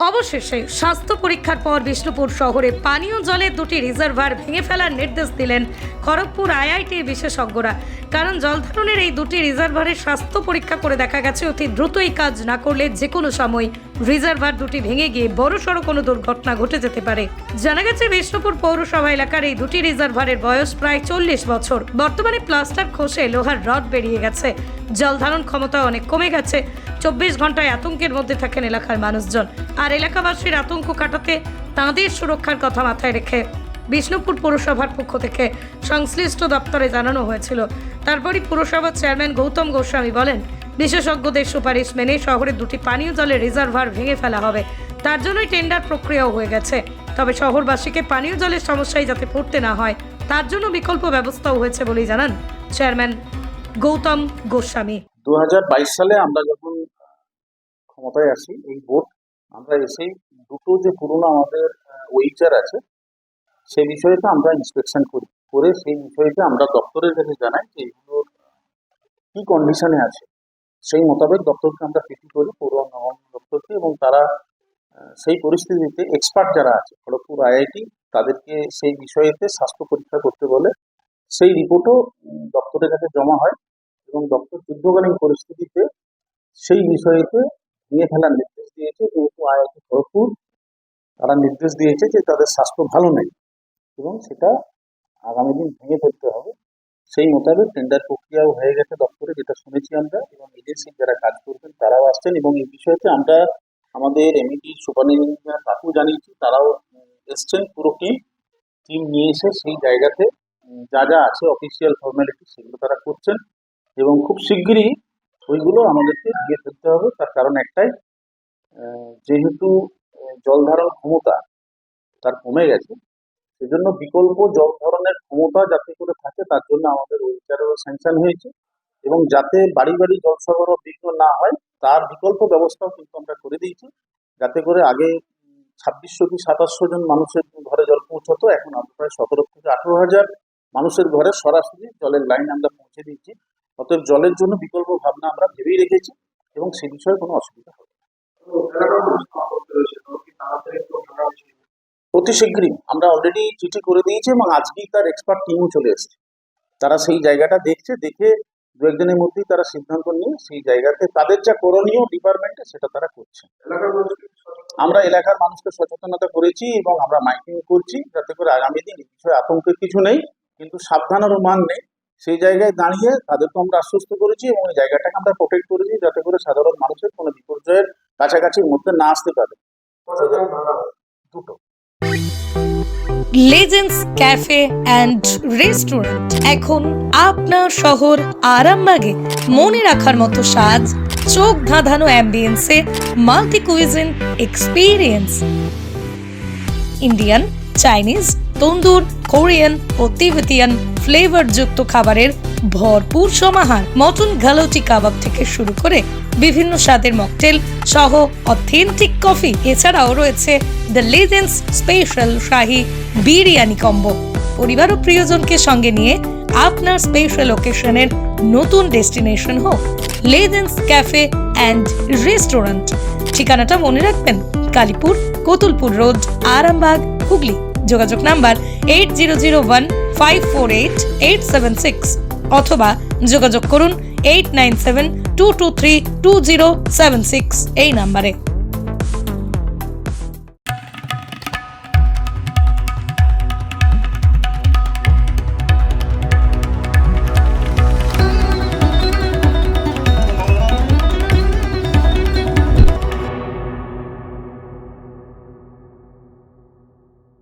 অবশেষে স্বাস্থ্য পরীক্ষার পর বিষ্ণুপুর শহরে পানীয় জলের দুটি রিজার্ভার ভেঙে ফেলার নির্দেশ দিলেন খড়গপুর আইআইটির বিশেষজ্ঞরা। কারণ জলধারণের এই দুটি রিজার্ভারের স্বাস্থ্য পরীক্ষা করে দেখা গেছে, অতি দ্রুতই কাজ না করলে যে কোনো সময় রিজার্ভার দুটি ভেঙে গিয়ে বড়সড় কোনো দুর্ঘটনা ঘটে যেতে পারে। জানা গেছে, বিষ্ণুপুর পৌরসভা এলাকার এই দুটি রিজার্ভারের বয়স প্রায় চল্লিশ বছর। বর্তমানে প্লাস্টার খসে লোহার রড বেরিয়ে গেছে। জলধারণ ক্ষমতা অনেক কমে গেছে। চব্বিশ ঘন্টায় আতঙ্কের মধ্যে থাকেন এলাকার মানুষজন। আর এলাকাবাসীর আতঙ্ক কাটাতে তাঁদের সুরক্ষার কথা মাথায় রেখে বিষ্ণুপুর পুরসভার পক্ষ থেকে সংশ্লিষ্ট দপ্তরে জানানো হয়েছিল। তারপরই পুরসভার চেয়ারম্যান গৌতম গোস্বামী বলেন, বিশেষজ্ঞদের সুপারিশ মেনে শহরের দুটি পানীয় জলের রিজার্ভার ভেঙে ফেলা হবে। তার জন্যই টেন্ডার প্রক্রিয়াও হয়ে গেছে। তবে শহরবাসীকে পানীয় জলের সমস্যায় যাতে পড়তে না হয়, তার জন্য বিকল্প ব্যবস্থাও হয়েছে বলেই জানান চেয়ারম্যান গৌতম গোস্বামী। দু হাজার বাইশ সালে আমরা ক্ষমতায় আসি, এই বোর্ড আমরা এসেই দুটো যে পুরনো আমাদের ওয়েচার আছে, সেই বিষয়টা আমরা ইন্সপেকশন করি। করে সেই বিষয়টা আমরা দপ্তরের কাছে জানাই যে এগুলোর কি কন্ডিশনে আছে। সেই মোতাবেক দপ্তরকে আমরা পিটি করি, পৌর দপ্তরকে এবং তারা সেই পরিস্থিতিতে এক্সপার্ট যারা আছে খড়গপুর আইআইটি, তাদেরকে সেই বিষয়েতে স্বাস্থ্য পরীক্ষা করতে বলে। সেই রিপোর্টও দপ্তরের কাছে জমা হয় এবং দপ্তর যুদ্ধকালীন পরিস্থিতিতে সেই বিষয়েতে ভেঙে ফেলার নির্দেশ দিয়েছে যেহেতু আইআইটি ভরপুর, তারা নির্দেশ দিয়েছে যে তাদের স্বাস্থ্য ভালো নেই এবং সেটা আগামী দিন ভেঙে ফেলতে হবে। সেই মোতাবেক টেন্ডার প্রক্রিয়াও হয়ে গেছে দপ্তরে, যেটা শুনেছি আমরা, এবং এজেন্সি যারা কাজ করবেন তারাও আসছেন এবং এই বিষয়তে আমরা আমাদের এমইটি সুপারিনটেন্ডেন্ট কাকু জানিয়েছি, তারাও এসছেন, পুরো টিম টিম নিয়ে এসে সেই জায়গাতে যা যা আছে অফিসিয়াল ফর্মালিটি সেগুলো তারা করছেন এবং খুব শিগগিরই ওইগুলো আমাদেরকে দিয়ে ফেলতে হবে। তার কারণ একটাই যেহেতু জল ধারণ ক্ষমতা তার কমে গেছে, সেজন্য বিকল্প জল ধারণের ক্ষমতা যাতে করে থাকে, তার জন্য আমাদের ওইটারও স্যাংশন হয়েছে। এবং যাতে বাড়ি বাড়ি জল সরবরাহ বিঘ্ন না হয়, তার বিকল্প ব্যবস্থাও কিন্তু আমরা করে দিয়েছি। যাতে করে আগে ছাব্বিশশো কি সাতাশশো জন মানুষের ঘরে জল পৌঁছতো, এখন আমরা প্রায় সতেরো থেকে আঠেরো হাজার মানুষের ঘরে সরাসরি জলের লাইন আমরা পৌঁছে দিচ্ছি অতএব জলের জন্য বিকল্প ভাবনা আমরা ভেবেই রেখেছি এবং সে বিষয়ে কোনো অসুবিধা হবে। অতি শীঘ্রই আমরা অলরেডি চিঠি করে দিয়েছি এবং আজকেই তার এক্সপার্ট টিমও চলে এসেছে। তারা সেই জায়গাটা দেখছে, দেখে দু একদিনের মধ্যেই তারা সিদ্ধান্ত নিয়ে সেই জায়গাতে তাদের যা করণীয় ডিপার্টমেন্টে সেটা তারা করছে। আমরা এলাকার মানুষকে সচেতনতা করেছি এবং আমরা মাইকিং করছি, যাতে করে আগামী দিন এই বিষয়ে আতঙ্কের কিছু নেই, কিন্তু সাবধানেরও মান নেই। সেই জায়গায় দাঁড়িয়ে তাদেরকে আমরা আশ্বস্ত করেছি এবং এই জায়গাটাকে আমরা প্রোটেক্ট করেছি যাতে করে সাধারণ মানুষের কোনো বিপর্যয়ের কাছাকাছি মধ্যে না আসতে পারে। দুটো লেজেন্ডস ক্যাফে অ্যান্ড রেস্টুরেন্ট এখন আপনার শহর আরামবাগে মনে রাখার মতো সাজ, চোখ ধাঁধানো অ্যাম্বিয়েন্সে multi cuisine experience Indian Chinese tandoor Korean ও তিবেতিয়ান ফ্লেভারযুক্ত খাবারের ভরপুর সমাহার। মটন গালোটি কাবাব থেকে শুরু করে বিভিন্ন স্বাদের মকটেল সহ অথেন্টিক কফি এছাড়াও রয়েছে the legends special shahi biryani combo পরিবার ও প্রিয়জনকে সঙ্গে নিয়ে আপনার স্পেশাল ওকেশনের নতুন ডেস্টিনেশন হোক। লেজেন্ডস ক্যাফে অ্যান্ড রেস্টুরেন্ট ঠিকানাটা মনে রাখবেন কালীপুর, কোতুলপুর রোড, আরামবাগ, হুগলি। যোগাযোগ number eight zero zero one five four eight eight seven six অথবা যোগাযোগ করুন eight nine seven two two three two zero seven six এই নাম্বারে।